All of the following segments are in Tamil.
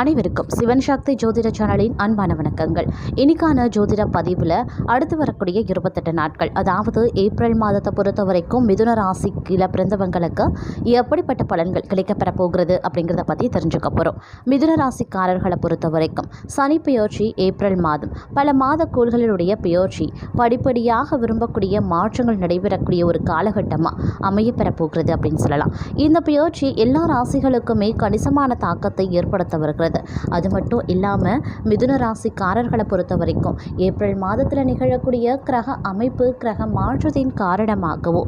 அனைவருக்கும் சிவன் சக்தி ஜோதிட சேனலின் அன்பான வணக்கங்கள். இன்னைக்கான ஜோதிட பதிவில் அடுத்து வரக்கூடிய இருபத்தெட்டு நாட்கள் அதாவது ஏப்ரல் மாதத்தை பொறுத்த வரைக்கும் மிதுன ராசி கீழே பிறந்தவங்களுக்கு எப்படிப்பட்ட பலன்கள் கிடைக்கப்பெற போகிறது அப்படிங்கிறத பற்றி தெரிஞ்சுக்க போகிறோம் மிதுன ராசிக்காரர்களை பொறுத்த வரைக்கும் சனி பெயர்ச்சி ஏப்ரல் மாதம். பல மாத கோள்களினுடைய பெயர்ச்சி படிப்படியாக விரும்பக்கூடிய மாற்றங்கள் நடைபெறக்கூடிய ஒரு காலகட்டமாக அமையப்பெற போகிறது அப்படின்னு சொல்லலாம். இந்த பெயர்ச்சி எல்லா ராசிகளுக்குமே கணிசமான தாக்கத்தை ஏற்படுத்த வருகிறது. அது மட்டும் இல்லாமல் மிதுன ராசிக்காரர்களை பொறுத்த வரைக்கும் ஏப்ரல் மாதத்தில் நிகழக்கூடிய கிரக அமைப்பு கிரக மாற்றத்தின் காரணமாகவோ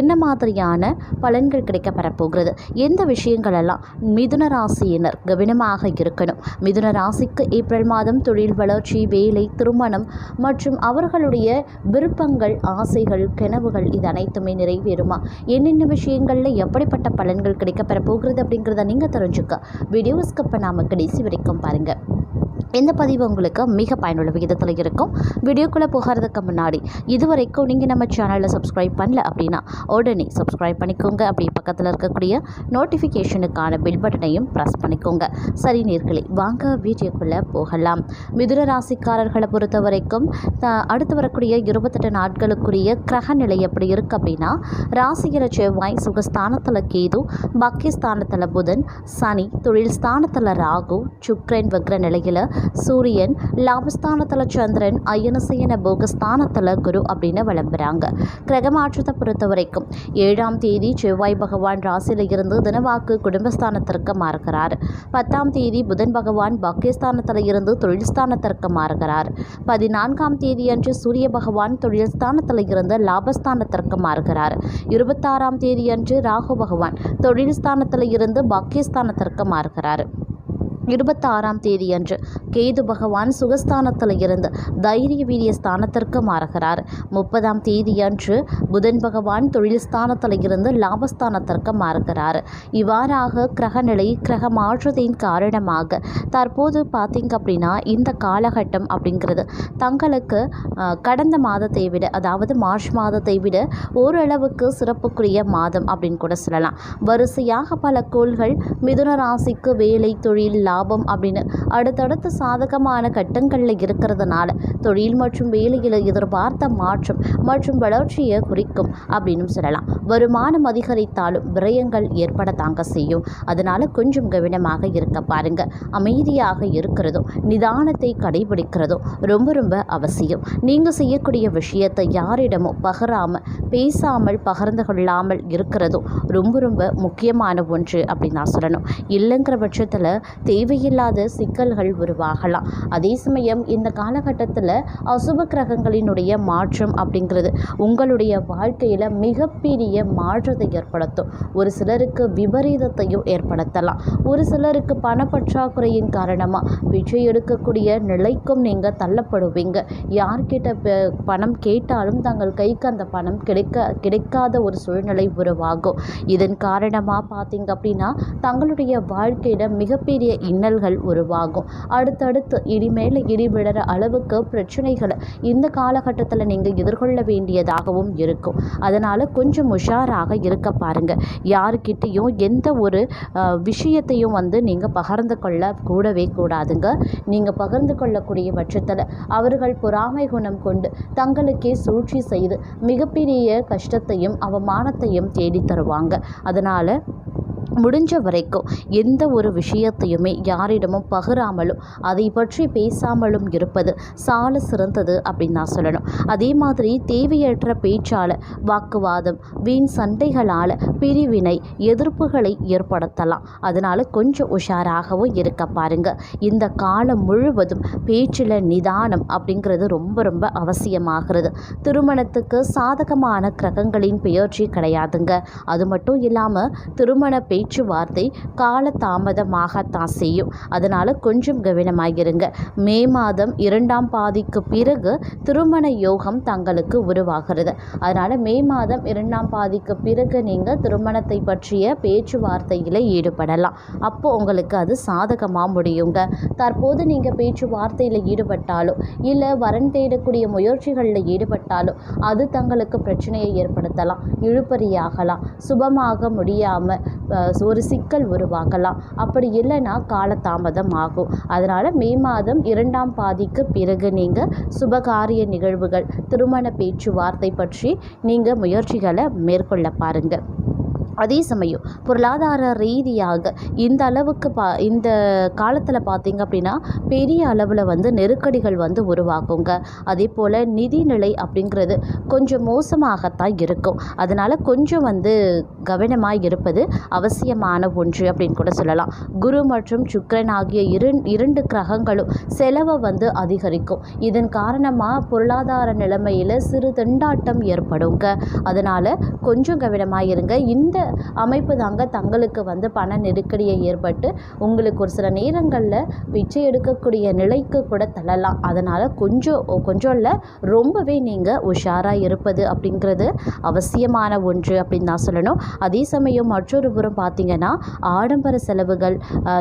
என்ன மாதிரியான பலன்கள் கிடைக்கப்பெற போகிறது எந்த விஷயங்களெல்லாம் மிதுன ராசியினர் கவனமாக இருக்கணும்? மிதுன ராசிக்கு ஏப்ரல் மாதம் தொழில் வளர்ச்சி வேலை திருமணம் மற்றும் அவர்களுடைய விருப்பங்கள் ஆசைகள் கனவுகள் இது அனைத்துமே நிறைவேறுமா? என்னென்ன விஷயங்களில் எப்படிப்பட்ட பலன்கள் கிடைக்கப்பெற போகிறது அப்படிங்கிறத நீங்கள் தெரிஞ்சுக்க. வீடியோ ஸ்கிப் பண்ணாமல் கடைசி வரைக்கும் பாருங்கள் இந்த பதிவு உங்களுக்கு மிக பயனுள்ள விகிதத்தில் இருக்கும். வீடியோக்குள்ளே போகிறதுக்கு முன்னாடி இது வரைக்கும் நீங்கள் நம்ம சேனலில் சப்ஸ்கிரைப் பண்ணல அப்படின்னா உடனே சப்ஸ்கிரைப் பண்ணிக்கோங்க. அப்படி பக்கத்தில் இருக்கக்கூடிய நோட்டிஃபிகேஷனுக்கான பில் பட்டனையும் ப்ரெஸ் பண்ணிக்கோங்க. சரி நேர்களே வாங்க வீடியோக்குள்ளே போகலாம். மிதுன ராசிக்காரர்களை பொறுத்த வரைக்கும் த- அடுத்து வரக்கூடிய இருபத்தெட்டு நாட்களுக்குரிய கிரக நிலை எப்படி இருக்குது அப்படின்னா ராசிகர செவ்வாய் சுகஸ்தானத்தில் கேது பக்கிஸ்தானத்தில் புதன் சனி தொழில் ஸ்தானத்தில் ராகு சுக்ரன் வக்ர நிலையில் சூரியன் லாபஸ்தானத்தில் சந்திரன் அயனசயன போகஸ்தானத்தில் குரு அப்படின்னு விளம்புறாங்க. கிரகமாற்றத்தை பொறுத்த வரைக்கும் ஏழாம் தேதி செவ்வாய் பகவான் ராசியில் இருந்து தினவாக்கு குடும்பஸ்தானத்திற்கு மாறுகிறார். பத்தாம் தேதி புதன் பகவான் பாக்கியஸ்தானத்தில் இருந்து தொழில் ஸ்தானத்திற்கு மாறுகிறார். பதினான்காம் தேதி அன்று சூரிய பகவான் தொழில் ஸ்தானத்தில் இருந்து லாபஸ்தானத்திற்கு மாறுகிறார். இருபத்தாறாம் தேதி அன்று ராகு பகவான் தொழில் ஸ்தானத்தில் இருந்து பாக்கியஸ்தானத்திற்கு மாறுகிறார். இருபத்தாறாம் தேதி அன்று கேது பகவான் சுகஸ்தானத்தில் இருந்து தைரிய வீரிய ஸ்தானத்திற்கு மாறுகிறார். முப்பதாம் தேதி அன்று புதன் பகவான் தொழில் ஸ்தானத்தில் இருந்து லாபஸ்தானத்திற்கு மாறுகிறார். இவ்வாறாக கிரகநிலை கிரக மாற்றத்தின் காரணமாக தற்போது பார்த்தீங்க அப்படின்னா இந்த காலகட்டம் அப்படிங்கிறது தங்களுக்கு கடந்த மாதத்தை விட அதாவது மார்ச் மாதத்தை விட ஓரளவுக்கு சிறப்புக்குரிய மாதம் அப்படின்னு கூட சொல்லலாம். வரிசையாக பல கோள்கள் மிதுன ராசிக்கு வேலை தொழில் லாபம் அப்படின்னு. அடுத்தடுத்த சாதகமான கட்டங்களில் இருக்கிறதுனால தொழில் மற்றும் வேலையில் எதிர்பார்த்த மாற்றம் மற்றும் வளர்ச்சியை குறிக்கும் அப்படின்னு சொல்லலாம். வருமானம் அதிகரித்தாலும் விரயங்கள் ஏற்பட தாங்க செய்யும். அதனால கொஞ்சம் கவனமாக இருக்க பாருங்க. அமைதியாக இருக்கிறதும் நிதானத்தை கடைபிடிக்கிறதும் ரொம்ப ரொம்ப அவசியம். நீங்கள் செய்யக்கூடிய விஷயத்தை யாரிடமும் பகராமல் பேசாமல் பகிர்ந்து கொள்ளாமல் இருக்கிறதும் ரொம்ப ரொம்ப முக்கியமான ஒன்று அப்படின்னு நான் சொல்லணும். இல்லைங்கிற பட்சத்தில் தேவையில்லாத சிக்கல்கள் உருவாகலாம். அதே சமயம் இந்த காலகட்டத்தில் அசுப கிரகங்களினுடைய மாற்றம் அப்படிங்கிறது உங்களுடைய வாழ்க்கையில் மிகப்பெரிய மாற்றத்தை ஏற்படுத்தும். ஒரு சிலருக்கு விபரீதத்தையும் ஏற்படுத்தலாம். ஒரு சிலருக்கு பணப்பற்றாக்குறையின் காரணமாக பிச்சை எடுக்கக்கூடிய நிலைக்கும் நீங்கள் தள்ளப்படுவீங்க. யார்கிட்ட பணம் கேட்டாலும் தங்கள் கைக்கு அந்த பணம் கிடைக்க கிடைக்காத ஒரு சூழ்நிலை உருவாகும். இதன் காரணமாக பார்த்தீங்க அப்படின்னா தங்களுடைய வாழ்க்கையில் மிகப்பெரிய இன்னல்கள் உருவாகும். அடுத்தடுத்து இடி மேலே இடி விழற அளவுக்கு பிரச்சனைகளை இந்த காலகட்டத்தில் நீங்கள் எதிர்கொள்ள வேண்டியதாகவும் இருக்கும். அதனால் கொஞ்சம் உஷாராக இருக்க பாருங்க. யாருக்கிட்டேயும் எந்த ஒரு விஷயத்தையும் வந்து நீங்கள் பகிர்ந்து கொள்ள கூடவே கூடாதுங்க. நீங்கள் பகிர்ந்து கொள்ளக்கூடிய பட்சத்தில் அவர்கள் பொறாமை குணம் கொண்டு தங்களுக்கே சூழ்ச்சி செய்து மிகப்பெரிய கஷ்டத்தையும் அவமானத்தையும் தேடி தருவாங்க. அதனால் முடிஞ்ச வரைக்கும் எந்த ஒரு விஷயத்தையுமே யாரிடமும் பகிராமலும் அதை பற்றி பேசாமலும் இருப்பது சால சிறந்தது அப்படின்னு நான் சொல்லணும். அதே மாதிரி தேவையற்ற பேச்சால் வாக்குவாதம் வீண் சண்டைகளால் பிரிவினை எதிர்ப்புகளை ஏற்படுத்தலாம். அதனால் கொஞ்சம் உஷாராகவும் இருக்க பாருங்க. இந்த காலம் முழுவதும் பேச்சில் நிதானம் அப்படிங்கிறது ரொம்ப ரொம்ப அவசியமாகிறது. திருமணத்துக்கு சாதகமான கிரகங்களின் பெயர்ச்சி கிடையாதுங்க. அது மட்டும் இல்லாமல் திருமண பே பேச்சுவார்த்தை கால தாமதமாகத்தான் செய்யும். அதனால் கொஞ்சம் கவனமாகிருங்க மே மாதம் இரண்டாம் பாதிக்கு பிறகு திருமண யோகம் தங்களுக்கு உருவாகிறது. அதனால் மே மாதம் இரண்டாம் பாதிக்கு பிறகு நீங்கள் திருமணத்தை பற்றிய பேச்சுவார்த்தையில் ஈடுபடலாம். அப்போ உங்களுக்கு அது சாதகமாக முடியுங்க. தற்போது நீங்கள் பேச்சுவார்த்தையில் ஈடுபட்டாலோ இல்லை வரன் தேடக்கூடிய முயற்சிகளில் ஈடுபட்டாலோ அது தங்களுக்கு பிரச்சனையை ஏற்படுத்தலாம். இழுபறியாகலாம். சுபமாக முடியாமல் ஒரு சிக்கல் உருவாகலாம் அப்படி இல்லைன்னா காலதாமதம் ஆகும். அதனால் மே மாதம் இரண்டாம் பாதிக்கு பிறகு நீங்கள் சுபகாரிய நிகழ்வுகள் திருமண பேச்சுவார்த்தை பற்றி நீங்கள் முயற்சிகளை மேற்கொள்ள பாருங்கள் அதே சமயம் பொருளாதார ரீதியாக இந்த அளவுக்கு பா இந்த காலத்தில் பார்த்தீங்க அப்படின்னா பெரிய அளவில் வந்து நெருக்கடிகள் வந்து உருவாகுங்க. அதே போல் நிதிநிலை அப்படிங்கிறது கொஞ்சம் மோசமாகத்தான் இருக்கும். அதனால் கொஞ்சம் வந்து கவனமாக இருப்பது அவசியமான ஒன்று அப்படின்னு கூட சொல்லலாம். குரு மற்றும் சுக்கரன் ஆகிய இரு இரண்டு கிரகங்களும் செலவை வந்து அதிகரிக்கும். இதன் காரணமாக பொருளாதார நிலைமையில் சிறு திண்டாட்டம் ஏற்படுங்க. அதனால் கொஞ்சம் கவனமாக இருங்க. இந்த அமைப்பு தாங்க தங்களுக்கு வந்து பண நெருக்கடியை ஏற்பட்டு உங்களுக்கு ஒரு சில நேரங்களில் பிச்சை எடுக்கக்கூடிய நிலைக்கு கூட தள்ளலாம். அதனால் கொஞ்சம் கொஞ்சம் இல்லை ரொம்பவே நீங்கள் உஷாராக இருப்பது அப்படிங்கிறது அவசியமான ஒன்று அப்படின்னு தான் சொல்லணும். அதே சமயம் மற்றொரு புறம் பார்த்தீங்கன்னா ஆடம்பர செலவுகள்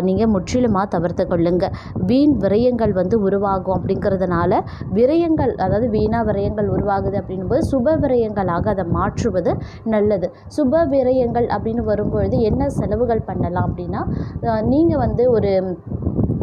நீங்கள் முற்றிலுமாக தவிர்த்து கொள்ளுங்க. வீண் விரயங்கள் வந்து உருவாகும் அப்படிங்கிறதுனால விரயங்கள் அதாவது வீணா விரயங்கள் உருவாகுது அப்படின்போது சுப விரயங்களாக அதை மாற்றுவது நல்லது. சுப விரயங்கள் அப்படின்னு வரும்பொழுது என்ன செலவுகள் பண்ணலாம் அப்படின்னா நீங்கள் வந்து ஒரு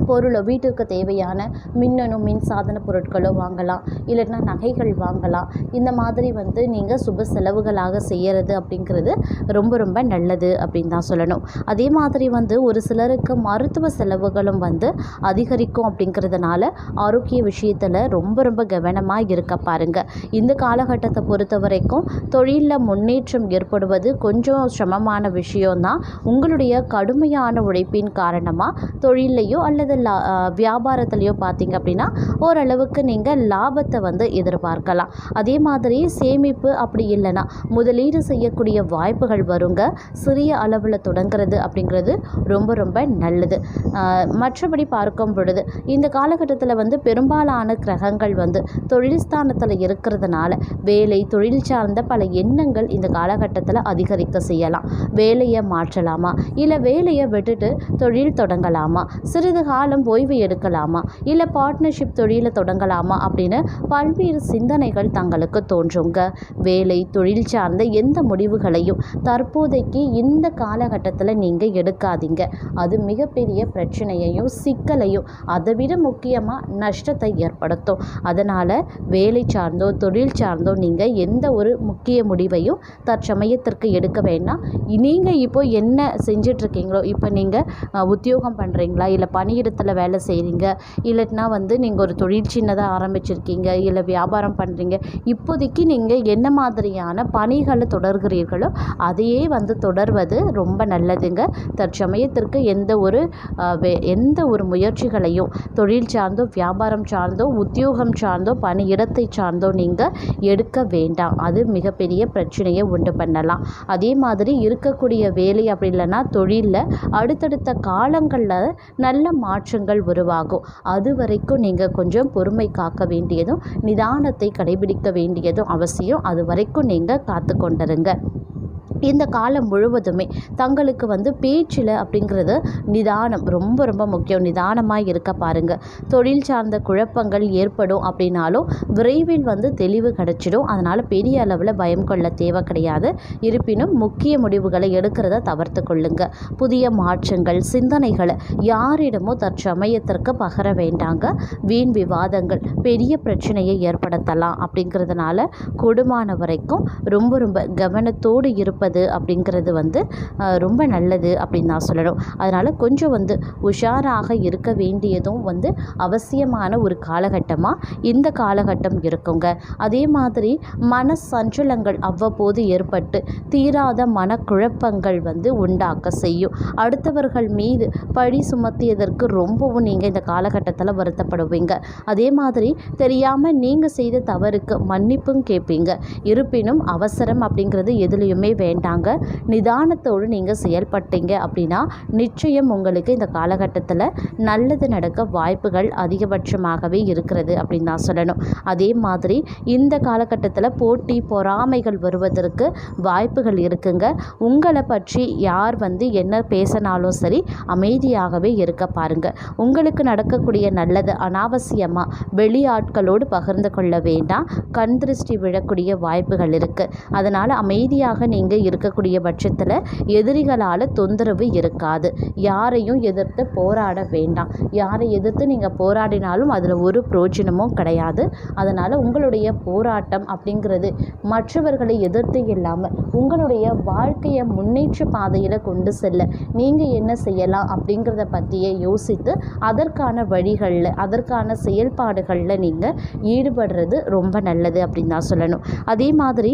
பொருளோ வீட்டிற்கு தேவையான மின்னணு மின் சாதன பொருட்களோ வாங்கலாம். இல்லைன்னா நகைகள் வாங்கலாம். இந்த மாதிரி வந்து நீங்கள் சுப செலவுகளாக செய்கிறது அப்படிங்கிறது ரொம்ப ரொம்ப நல்லது அப்படின்னு தான் சொல்லணும். அதே மாதிரி வந்து ஒரு சிலருக்கு மருத்துவ செலவுகளும் வந்து அதிகரிக்கும் அப்படிங்கிறதுனால ஆரோக்கிய விஷயத்தில் ரொம்ப ரொம்ப கவனமாக இருக்க பாருங்கள் இந்த காலகட்டத்தை பொறுத்த வரைக்கும் தொழிலில் முன்னேற்றம் ஏற்படுவது கொஞ்சம் சிரமமான விஷயம்தான். உங்களுடைய கடுமையான உழைப்பின் காரணமாக தொழிலையோ அல்லது லா வியாபாரத்துலேயோ பார்த்தீங்க அப்படின்னா ஓரளவுக்கு நீங்கள் லாபத்தை வந்து எதிர்பார்க்கலாம். அதே மாதிரி சேமிப்பு அப்படி இல்லைன்னா முதலீடு செய்யக்கூடிய வாய்ப்புகள் வருங்க. சிறிய அளவில் தொடங்குறது அப்படிங்கிறது ரொம்ப ரொம்ப நல்லது. மற்றபடி பார்க்கும் பொழுது இந்த காலகட்டத்தில் வந்து பெரும்பாலான கிரகங்கள் வந்து தொழில் ஸ்தானத்தில் இருக்கிறதுனால வேலை தொழில் சார்ந்த பல எண்ணங்கள் இந்த காலகட்டத்தில் அதிகரிக்க செய்யலாம். வேலையை மாற்றலாமா? இல்லை வேலையை விட்டுட்டு தொழில் தொடங்கலாமா? சிறிது காலம் ஓய்வு எடுக்கலாமா? இல்லை பார்ட்னர்ஷிப் தொழிலை தொடங்கலாமா? அப்படின்னு பல்வேறு சிந்தனைகள் தங்களுக்கு தோன்றுங்க. வேலை தொழில் சார்ந்த எந்த முடிவுகளையும் தற்போதைக்கு இந்த காலகட்டத்தில் நீங்கள் எடுக்காதீங்க. அது மிகப்பெரிய பிரச்சனையையும் சிக்கலையும் அதை விட முக்கியமாக நஷ்டத்தை ஏற்படுத்தும். அதனால் வேலை சார்ந்தோ தொழில் சார்ந்தோ நீங்கள் எந்த ஒரு முக்கிய முடிவையும் தற்சமயத்திற்கு எடுக்க வேண்டாம். நீங்கள் இப்போ என்ன செஞ்சிட்ருக்கீங்களோ இப்போ நீங்கள் உத்தியோகம் பண்ணுறீங்களா இல்லை இடத்துல வேலை செய்கிறீங்க இல்லைன்னா வந்து நீங்கள் ஒரு தொழில் சின்னதாக ஆரம்பிச்சிருக்கீங்க. இல்லை வியாபாரம் பண்ணுறீங்க இப்போதைக்கு நீங்கள் என்ன மாதிரியான பணிகளை தொடர்கிறீர்களோ அதையே வந்து தொடர்வது ரொம்ப நல்லதுங்க. தற்சமயத்திற்கு எந்த ஒரு எந்த ஒரு முயற்சிகளையும் தொழில் சார்ந்தோ வியாபாரம் சார்ந்தோ உத்தியோகம் சார்ந்தோ பணி இடத்தை சார்ந்தோ நீங்கள் எடுக்க வேண்டாம். அது மிகப்பெரிய பிரச்சனையை உண்டு பண்ணலாம். அதே மாதிரி இருக்கக்கூடிய வேலை அப்படி இல்லைன்னா தொழிலில் அடுத்தடுத்த காலங்களில் நல்ல மாற்றங்கள் உருவாகும். அது வரைக்கும் நீங்கள் கொஞ்சம் பொறுமை காக்க வேண்டியதும் நிதானத்தை கடைபிடிக்க வேண்டியதும் அவசியம். அது வரைக்கும் நீங்கள் காத்து கொண்டிருங்க. இந்த காலம் முழுவதுமே தங்களுக்கு வந்து பேச்சில் அப்படிங்கிறது நிதானம் ரொம்ப ரொம்ப முக்கியம். நிதானமாக இருக்க பாருங்கள் தொழில் சார்ந்த குழப்பங்கள் ஏற்படும் அப்படின்னாலும் விரைவில் வந்து தெளிவு கிடச்சிடும். அதனால் பெரிய அளவில் பயம் கொள்ள தேவை கிடையாது. இருப்பினும் முக்கிய முடிவுகளை எடுக்கிறத தவிர்த்து கொள்ளுங்கள் புதிய மாற்றங்கள் சிந்தனைகளை யாரிடமோ தற்சமயத்திற்கு பகர வேண்டாங்க. வீண் விவாதங்கள் பெரிய பிரச்சனையை ஏற்படுத்தலாம் அப்படிங்கிறதுனால கொடுமான வரைக்கும் ரொம்ப ரொம்ப கவனத்தோடு இருப்பது இருப்பது அப்படிங்கிறது வந்து ரொம்ப நல்லது அப்படின்னு நான் சொல்லணும். அதனால் கொஞ்சம் வந்து உஷாராக இருக்க வேண்டியதும் வந்து அவசியமான ஒரு காலகட்டமாக இந்த காலகட்டம் இருக்குங்க. அதே மாதிரி மன சஞ்சலங்கள் அவ்வப்போது ஏற்பட்டு தீராத மனக்குழப்பங்கள் வந்து உண்டாக்க செய்யும். அடுத்தவர்கள் மீது பழி சுமத்தியதற்கு ரொம்பவும் நீங்கள் இந்த காலகட்டத்தில் வருத்தப்படுவீங்க. அதே மாதிரி தெரியாமல் நீங்கள் செய்த தவறுக்கு மன்னிப்பும் கேட்பீங்க. இருப்பினும் அவசரம் அப்படிங்கிறது எதுலேயுமே வேண்டாம் வேண்டாங்க நிதானத்தோடு நீங்கள் செயல்பட்டீங்க அப்படின்னா நிச்சயம் உங்களுக்கு இந்த காலகட்டத்தில் நல்லது நடக்க வாய்ப்புகள் அதிகபட்சமாகவே இருக்கிறது அப்படின்னு தான் சொல்லணும். அதே மாதிரி இந்த காலகட்டத்தில் போட்டி பொறாமைகள் வருவதற்கு வாய்ப்புகள் இருக்குங்க. உங்களை பற்றி யார் வந்து என்ன பேசினாலும் சரி அமைதியாகவே இருக்க பாருங்கள் உங்களுக்கு நடக்கக்கூடிய நல்லது அனாவசியமாக வெளியாட்களோடு பகிர்ந்து கொள்ள வேண்டாம். கண் திருஷ்டி விழக்கூடிய வாய்ப்புகள் இருக்குது அதனால் அமைதியாக நீங்கள் இருக்கக்கூடிய பட்சத்தில் எதிரிகளால் தொந்தரவு இருக்காது. யாரையும் எதிர்த்து போராட வேண்டாம். யாரை எதிர்த்து நீங்கள் போராடினாலும் அதில் ஒரு பிரோஜனமும் கிடையாது. அதனால் உங்களுடைய போராட்டம் அப்படிங்கிறது மற்றவர்களை எதிர்த்து இல்லாமல் உங்களுடைய வாழ்க்கையை முன்னேற்ற பாதையில் கொண்டு செல்ல நீங்கள் என்ன செய்யலாம் அப்படிங்கிறத பற்றியே யோசித்து அதற்கான வழிகளில் அதற்கான செயல்பாடுகளில் நீங்கள் ஈடுபடுறது ரொம்ப நல்லது அப்படின்னு தான் சொல்லணும். அதே மாதிரி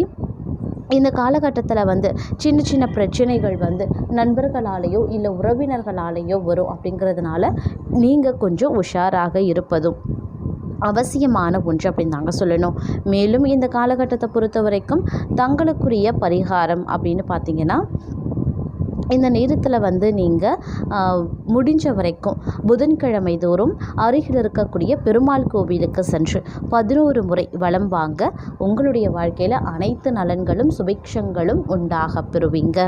இந்த காலகட்டத்தில் வந்து சின்ன சின்ன பிரச்சனைகள் வந்து நண்பர்களாலேயோ இல்லை உறவினர்களாலேயோ வரும் அப்படிங்கிறதுனால நீங்கள் கொஞ்சம் உஷாராக இருப்பதும் அவசியமான ஒன்று அப்படின்னு தாங்க சொல்லணும். மேலும் இந்த காலகட்டத்தை பொறுத்த வரைக்கும் தங்களுக்குரிய பரிகாரம் அப்படின்னு பார்த்தீங்கன்னா இந்த நேரத்தில் வந்து நீங்கள் முடிஞ்ச வரைக்கும் புதன்கிழமை தோறும் அருகில் இருக்கக்கூடிய பெருமாள் கோவிலுக்கு சென்று பதினோரு முறை வளம் வாங்க உங்களுடைய வாழ்க்கையில் அனைத்து நலன்களும் சுபிக்ஷங்களும் உண்டாக பெறுவீங்க.